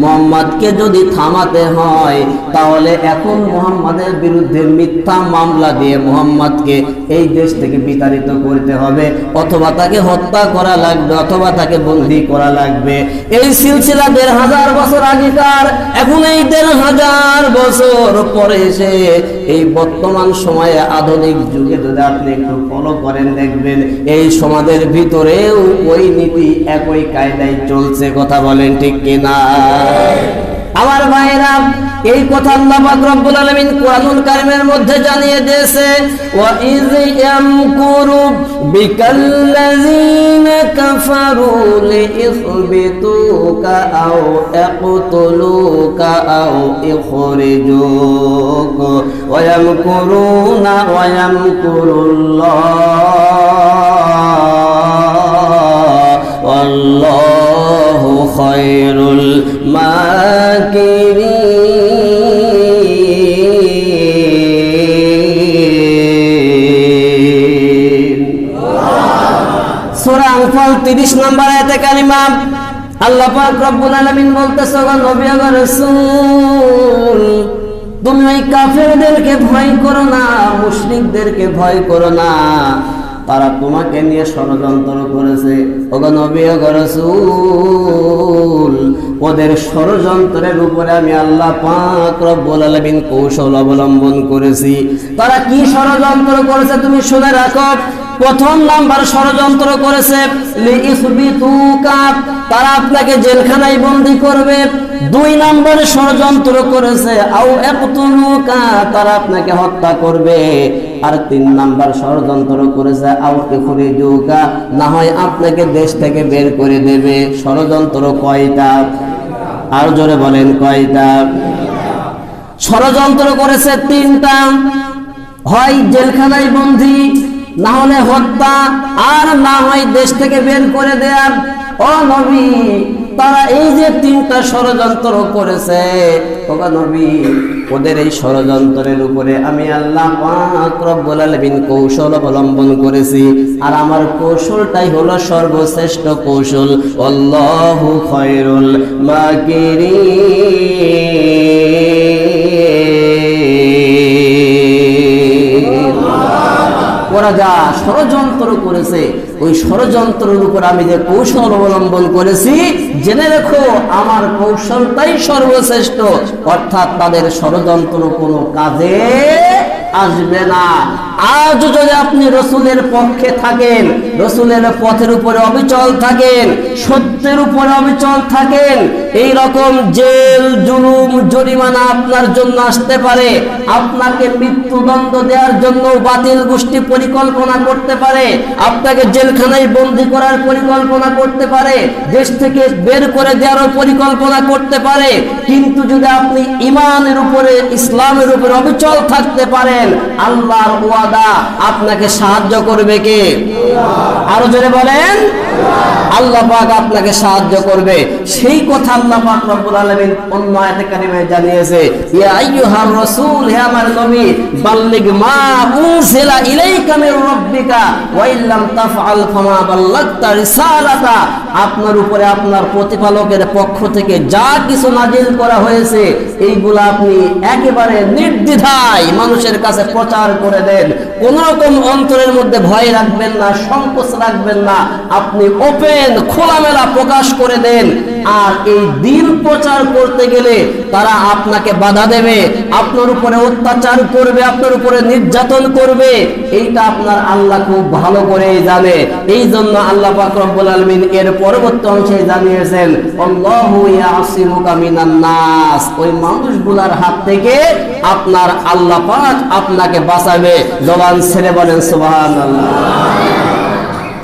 মোহাম্মদকে যদি থামাতে হয়, তাহলে এখন মোহাম্মদের বিরুদ্ধে মিথ্যা মামলা দিয়ে মোহাম্মদকে এই দেশ থেকে বিতাড়িত করতে হবে, অথবা তাকে হত্যা করা লাগবে, অথবা তাকে বন্দি করা লাগবে। এই সিলসিলা দেড় হাজার বছর আগেকার, এখন এই দেড় হাজার বছর পরে এসে এই বর্তমান সময়ে আধুনিক যুগে যদি আপনি একটু ফলো করেন, দেখবেন এই সমাজের ভিতরেও ওই নীতি একই কায়দায় চলছে, কথা বলেন ঠিক কিনা? আমার ভাইরা এই কথা আল্লাহ পাক রব্বুল আলামিন কোরআনুল কারীমের মধ্যে জানিয়ে দিয়েছে, ওয়া ইয়ামকুরু কাফারু আও আও ওয়া ইয়ামকুরুনা ওয়া ইয়ামকুরুল্লাহ ওয়াল্লাহ خير الماكرين সূরা আনফাল 30 নম্বর আয়াতে কালিমা আল্লাহ পাক রব্বুল আলামিন বলতেছে গো নবী ও রাসূল তুমি ওই কাফেরদেরকে ভয় করো না মুশরিকদেরকে ভয় করো না তারা তোমাকে নিয়ে ষড়যন্ত্র করেছে। ওদের ষড়যন্ত্রের উপরে আমি আল্লাহ পাক রব্বুল আলামিন কৌশল অবলম্বন করেছি। তারা কি ষড়যন্ত্র করেছে তুমি শুনে রাখো। প্রথম নাম্বার ষড়যন্ত্র করেছে তারা আপনাকে জেলখানায় বন্দি করবে। দুই নম্বরে ষড়যন্ত্র করেছে, আও তারা আপনাকে হত্যা করবে। আর তিন নাম্বার ষড়যন্ত্র করেছে আও ইখরিজুকা না হয় আপনাকে দেশ থেকে বের করে দেবে। ষড়যন্ত্র কয়টা? আর জোরে বলেন কয়টা? ষড়যন্ত্র করেছে তিনটা। হয় জেলখানায় বন্দি, না হলে হত্যা, আর না হয় দেশ থেকে বের করে দেয়ার ও নবী তারা এই যে তিনটা ষড়যন্ত্র করেছে নবী, ওদের এই ষড়যন্ত্রের উপরে আমি আল্লাহ রব্বুল কৌশল অবলম্বন করেছি। আর আমার কৌশলটাই হলো সর্বশ্রেষ্ঠ কৌশল। অল্লাহ খয়রুল মাকিরিন ওরা যা ষড়যন্ত্র করেছে, ওই ষড়যন্ত্রের উপর আমি যে কৌশল অবলম্বন করেছি, জেনে রেখো, আমার কৌশলটাই সর্বশ্রেষ্ঠ। অর্থাৎ তাদের ষড়যন্ত্র কোনো কাজে আসবে না। আজ যদি আপনি রসুলের পক্ষে থাকেন, রসুলের পথের উপরে অবিচল থাকেন, সত্যের উপরে অবিচল থাকেন এই রকম জেল, জুলুম, জরিমানা আপনার জন্য আসতে পারে। আপনাকে মৃত্যুদণ্ড দেওয়ার জন্য বাতিল গোষ্ঠী পরিকল্পনা করতে পারে। আপনাকে জেলখানায় বন্দি করার পরিকল্পনা করতে পারে। দেশ থেকে বের করে দেওয়ার পরিকল্পনা করতে পারে। কিন্তু যদি আপনি ইমানের উপরে, ইসলামের উপরে অবিচল থাকতে পারেন, আল্লাহর ওয়াদা আপনাকে সাহায্য করবে কে? আরও জোরে বলেন। আল্লাহ পাক আপনাকে সাহায্য করবে। সেই কথা আল্লাহ পাক রব্বুল আলামিন অন্য আয়াতে কারিমায় জানিয়েছে, ইয়া আইয়ুহার রাসূল, হে আমার নবী, বাল্লিগ মা উনজিলা ইলাইকা মির রাব্বিকা, ওয়া ইল্লাম তাফআল ফামা বাল্লাগতা রিসালাতা। আপনার উপরে আপনার প্রতিপালকের পক্ষ থেকে যা কিছু নাজিল করা হয়েছে, এইগুলো আপনি একেবারে নির্দ্বিধায় মানুষের কাছে প্রচার করে দেন। কোন রকম অন্তরের মধ্যে ভয় রাখবেন না, সংকোচ রাখবেন না। আপনি ওপেন খোলামেলা প্রকাশ করে দেন। আর এই দিন প্রচার করতে গেলে তারা আপনাকে বাধা দেবে। আপনার উপরে অত্যাচার করবে, আপনার উপরে নির্যাতন করবে। এইটা আপনার আল্লাহ খুব ভালো করে জানে। এই জন্য আল্লাহ রব্বুল আলামিন এর পরবর্তী অংশে জানিয়েছেন মানুষগুলার হাত থেকে আপনার আল্লাহ পাক আপনাকে বাঁচাবে। জবান ছেড়ে বলেন সুবহানাল্লাহ।